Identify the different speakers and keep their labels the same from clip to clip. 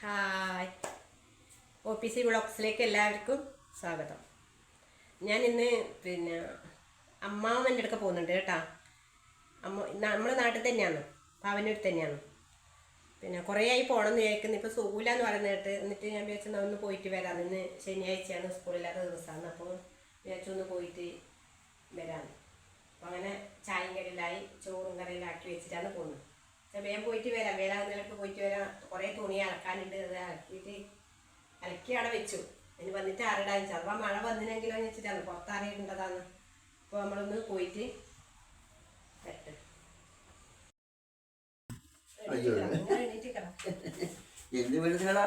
Speaker 1: Hi. O P C ബ്ലോക്സിലേക്ക് എല്ലാവർക്കും സ്വാഗതം. ഞാൻ ഇന്ന് പിന്നെ അമ്മാവന്റെ അടുക്ക പോകുന്നുണ്ട് കേട്ടോ. അമ്മ നമ്മുടെ നാട്ടിൽ തന്നെയാണ്. പാവനൂർ തന്നെയാണ്. പിന്നെ കുറേ ആയി പോകണം എന്ന് വിചാരിക്കുന്നു. ഇപ്പോൾ സൂല എന്ന് പറയുന്നത് കേട്ട് എന്നിട്ട് ഞാൻ വിചാരിച്ചു ഒന്ന് പോയിട്ട് വരാം. ഇന്ന് ശനിയാഴ്ചയാണ് സ്കൂളില്ലാത്ത ദിവസമാണ്. അപ്പോൾ വിചാരിച്ചു ഒന്ന് പോയിട്ട് വരാം അപ്പോൾ അങ്ങനെ ചായയും കറിയിലായി ചോറും കറിയിലാക്കി വെച്ചിട്ടാണ് പോകുന്നത്. വേഗം പോയിട്ട് വരാം. വേലാകുന്നതിലൊക്കെ പോയിട്ട് വരാം. കുറേ തുണി അലക്കാനുണ്ട്. അത് അലക്കിയിട്ട് അലക്കി അവിടെ വെച്ചു. ഇനി വന്നിട്ട് ആറിടാൻ ചിലപ്പോൾ അഥവാ മഴ വന്നിനെങ്കിലോ എന്ന് വെച്ചിട്ടാണ് പുറത്താറിയിട്ടുണ്ടതാന്ന് അപ്പോൾ നമ്മളൊന്ന് പോയിട്ട് എന്റെ.
Speaker 2: എന്ത് വിടുന്നടാ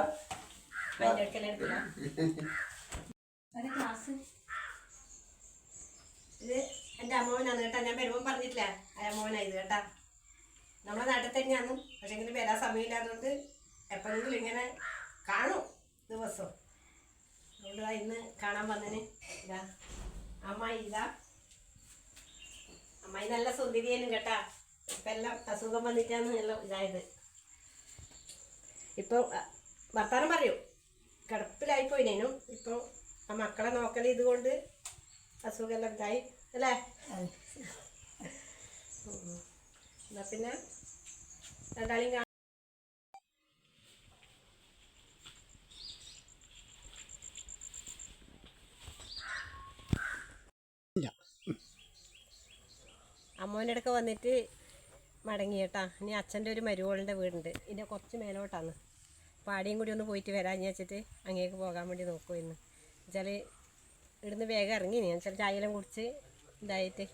Speaker 1: ഇത് എന്റെ അമ്മോനാണ് കേട്ടാ. ഞാൻ വരുമ്പോൾ പറഞ്ഞിട്ടില്ല. അമ്മോനായിരുന്നു കേട്ടാ. നമ്മളെ നാട്ടിൽ തന്നെയാണ്. പക്ഷെ ഇങ്ങനെ വരാൻ സമയമില്ലാത്തതുകൊണ്ട് എപ്പോഴെങ്കിലും ഇങ്ങനെ കാണും ദിവസം. അതുകൊണ്ട് ഇന്ന് കാണാൻ വന്നതിന് ഇതാ അമ്മായി ഇതാ. അമ്മായി നല്ല സുന്ദരിയേനും കേട്ടാ. ഇപ്പം എല്ലാം അസുഖം വന്നിട്ടാണ് എല്ലാം ഇതായത്. ഇപ്പോൾ വർത്താനം പറയൂ. കിടപ്പിലായിപ്പോയിനേനും ഇപ്പോൾ ആ മക്കളെ നോക്കൽ ഇതുകൊണ്ട് അസുഖമെല്ലാം ഇതായി. അല്ലേ? എന്നാ പിന്നെ രണ്ടാളെയും കാണാം. അമ്മോന്റെ അടുക്ക വന്നിട്ട് മടങ്ങി കേട്ടാ. ഇനി അച്ഛന്റെ ഒരു മരുവോളിന്റെ വീടുണ്ട്. ഇതിന്റെ കുറച്ച് മേലോട്ടാണ്. അപ്പോൾ ആടെയും കൂടി ഒന്ന് പോയിട്ട് വരാം വരാമെന്ന് വെച്ചിട്ട് അങ്ങേക്ക് പോകാൻ വേണ്ടി നോക്കുമായിരുന്നു എന്നുവെച്ചാൽ ഇവിടുന്ന് വേഗം ഇറങ്ങി ഞാൻ ചില ചായയെല്ലാം കുടിച്ച് ഇതായിട്ട്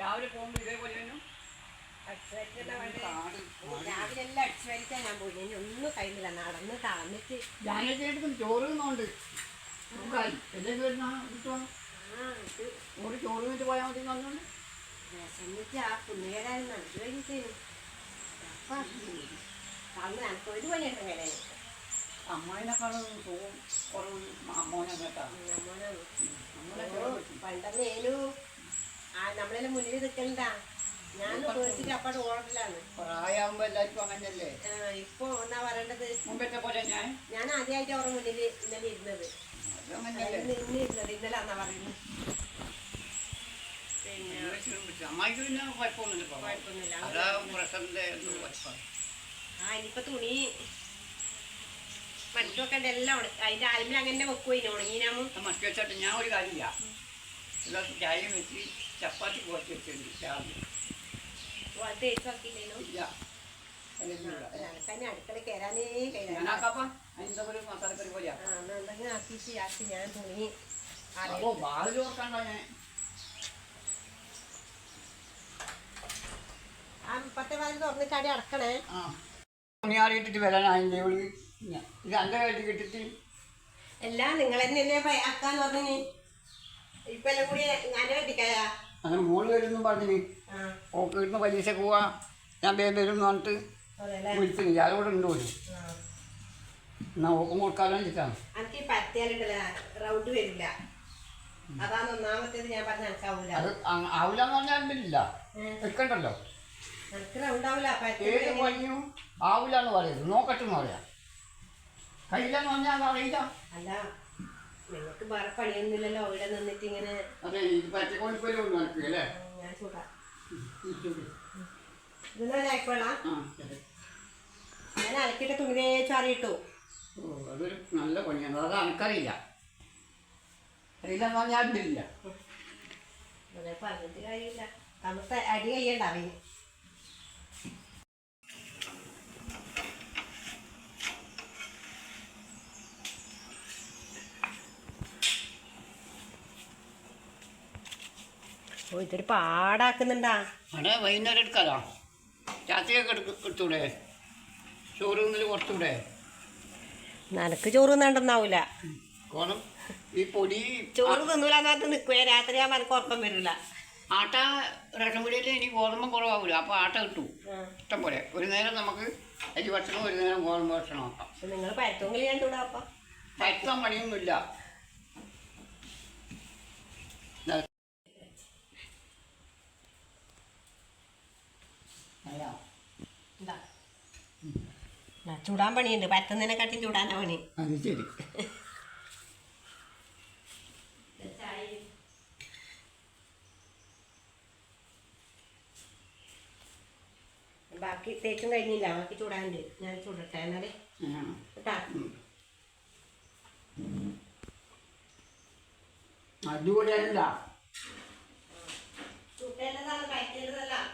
Speaker 3: രാവിലെ പോകുമ്പോൾ ഇതേപോലെ തന്നെ
Speaker 1: രാവിലെ എല്ലാം അടിച്ചു ഞാൻ പോയി. ഇനി ഒന്നും കഴിഞ്ഞില്ല നടന്ന് തളന്നിട്ട്
Speaker 3: ചോറ് തിന്നോണ്ട്. ഒരു ചോറ് തിന്നിട്ട് പോയാൽ മതി പറഞ്ഞോണ്ട്.
Speaker 1: വിശന്നിട്ട് ആ എനിക്ക് ഒരു പണിയുണ്ട്
Speaker 3: കുറവ് അമ്മോനെ കേട്ടോ.
Speaker 1: പണ്ടെന്ന് നമ്മളെല്ലാം മുന്നിൽ നിൽക്കണ്ടാ? ഞാൻ പേടിച്ചിട്ട് അപ്പാട് ഓർഡറിലാണ്
Speaker 3: പ്രായമാകുമ്പോ എല്ലാവർക്കും അങ്ങനെയല്ലേ
Speaker 1: ഇപ്പൊ എന്നാ പറയേണ്ടത്?
Speaker 3: മുമ്പത്തെ പോലെ ഞാൻ?
Speaker 1: ഞാൻ ആദ്യമായിട്ട് അവരുടെ മുന്നിൽ ഇന്നലെ ഇരുന്നത്. ഇന്ന് ഇരുന്നത്. ഇന്നലെ എന്നാ പറയുന്നത് പിന്നെ
Speaker 3: അമ്മായിക്ക് പിന്നെ കുഴപ്പമൊന്നുമില്ല ഇപ്പൊ.
Speaker 1: കുഴപ്പമൊന്നുമില്ല.
Speaker 3: അതാ പ്രഷറിന്റെ എന്തോ കുഴപ്പം.
Speaker 1: ആ ഇനിയിപ്പോ തുണി മറ്റൊക്കെ എല്ലാം ഉണ- അതിന്റെ ആൽമിൽ അങ്ങനെ വെക്കുവോ ഉണങ്ങിനാമോ
Speaker 3: മറ്റു വെച്ചിട്ട് ഞാൻ ഒരു കാര്യമില്ല എല്ലാ ചായ വെച്ച് ചപ്പാത്തി കുറച്ച് വെച്ചിട്ടുണ്ട് രാവിലെ ഇല്ല.
Speaker 1: തന്നെ അടുക്കള കയറാനേ കഴിയാ
Speaker 3: ഞാനാക്കാപ്പ ഒരു
Speaker 1: എന്തെങ്കിലും ആക്കിയിട്ട് ആക്കി ഞാൻ തുണി
Speaker 3: ഞാൻ
Speaker 1: ആ പത്തേ പതിനഞ്ച് തുറന്നിട്ട് അടി അടക്കണേ
Speaker 3: ഇത് എന്റെ കയ്യിൽ കിട്ടിട്ട്
Speaker 1: എല്ലാം നിങ്ങൾ തന്നെ പറഞ്ഞു ഇപ്പൊ എല്ലാം കൂടി ഞാൻ വെട്ടിക്കായാ
Speaker 3: അങ്ങനെ മോൾ വരുന്നു
Speaker 1: പറഞ്ഞിന്.
Speaker 3: ഓക്കെ ഇടുന്ന പരീക്ഷ പോവാ. ഞാൻ വേഗം വരും എന്ന് പറഞ്ഞിട്ട് വിളിച്ചില്ല അതുകൂടെ ഉണ്ട് പോലും എന്നാ ഓക്കും കൊടുക്കാലോ വെച്ചിട്ടാണ്.
Speaker 1: എനിക്ക് ഈ റൗണ്ട് വരില്ല. അതാണ് ഒന്നാമത്തേത് ഞാൻ പറഞ്ഞ ആവില്ല
Speaker 3: അത് ആവില്ല എന്ന് പറഞ്ഞാൽ ഇല്ല
Speaker 1: റൗണ്ട്
Speaker 3: ഏത് പണിയും ആവില്ല എന്ന് പറയുന്നത് നോക്കട്ടെ എന്ന് പറയാം. കഴിയില്ല എന്ന് പറഞ്ഞാൽ അത് അറിയില്ല.
Speaker 1: അല്ല നിങ്ങൾക്ക് വേറെ പണിയൊന്നുമില്ലല്ലോ. ഇവിടെ നിന്നിട്ട് ഇങ്ങനെ ഞാൻ ചൂടാ. ഇതെന്നാ ചായക്കോളാ
Speaker 3: ആ
Speaker 1: ഞാൻ അലക്കിയിട്ട് തുണി തേച്ച് അറിയിട്ടു
Speaker 3: അതൊരു നല്ല പണിയാണ്. അത് അനക്കറിയില്ല. അറിയില്ല എന്ന് പറഞ്ഞാൽ അതില്ല
Speaker 1: അതെ പറഞ്ഞിട്ട് കാര്യമില്ല. നമുക്ക് അടി കഴിയണ്ട അവന് ഓ ഇതൊരു പാടാക്കുന്നുണ്ടാ.
Speaker 3: അവിടെ വൈകുന്നേരം എടുക്കാതാ രാത്രിയൊക്കെ എടുത്തൂടെ? ചോറ് തിന്നിൽ കുറച്ചുകൂടെ
Speaker 1: നനക്ക് ചോറ് തിന്നണ്ടെന്നാവൂല.
Speaker 3: കോണം ഈ പൊടി
Speaker 1: ചോറ് തിന്നൂലെന്നകത്ത് നിൽക്കുവേ രാത്രി ആ മനക്ക് ഉറക്കം വരില്ല.
Speaker 3: ആട്ട റേഷൻ പീടിയിൽ ഇനി ഗോതമ്പ് കുറവാകില്ല അപ്പോൾ ആട്ട കിട്ടും. ഇഷ്ടം പോലെ. ഒരു നേരം നമുക്ക് അരി ഭക്ഷണം ഒരു നേരം ഗോതമ്പ് ഭക്ഷണം ആക്കാം.
Speaker 1: അപ്പൊ നിങ്ങൾ പരത്തെങ്കിൽ ഞാൻ
Speaker 3: പരുത്താൻ പണിയൊന്നുമില്ല.
Speaker 1: ചൂടാൻ പണിയുണ്ട്. പരത്തുന്നതിനെക്കാട്ടിയും ചൂടാനാ പണി.
Speaker 3: അത് ശരി.
Speaker 1: ബാക്കി തേച്ചും കഴിഞ്ഞില്ല. ബാക്കി ചൂടാനുണ്ട്. ഞാൻ ചൂടട്ടെ എന്നാലേ. കേട്ടാ?
Speaker 3: അടിപൊളിയല്ല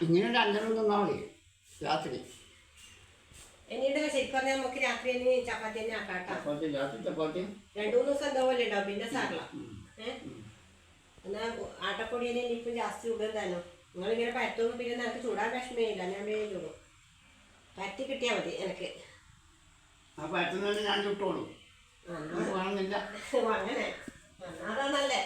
Speaker 3: ഇങ്ങനെ ഒരു അഞ്ചെണ്ണം തന്നാൽ മതി. രാത്രി.
Speaker 1: എന്നിട്ട് ശരിക്കും പറഞ്ഞാൽ നമുക്ക് രാത്രി തന്നെ ചപ്പാത്തി തന്നെ ആക്കാട്ടോ
Speaker 3: ചപ്പാത്തി രാത്രി ചപ്പാത്തി.
Speaker 1: രണ്ടു മൂന്ന് ദിവസം എന്താ പോലെ ഉണ്ടാവും പിന്നെ സാറില്ല ഏഹ് എന്നാ ആട്ടപ്പൊടി തന്നെ ഇനിയിപ്പം ജാസ്തി ചൂടുന്നതാനോ നിങ്ങളിങ്ങനെ പരത്തൊന്നും പിന്നെ നിനക്ക് ചൂടാൻ വിഷമയില്ല. ഞാൻ വേഗം ചൂടും. പരത്തി കിട്ടിയാൽ മതി എനിക്ക്.
Speaker 3: ആ പറ്റുന്നതിന് ഞാൻ ചുട്ടോളൂ.
Speaker 1: അങ്ങനെ. അതാ നല്ലേ.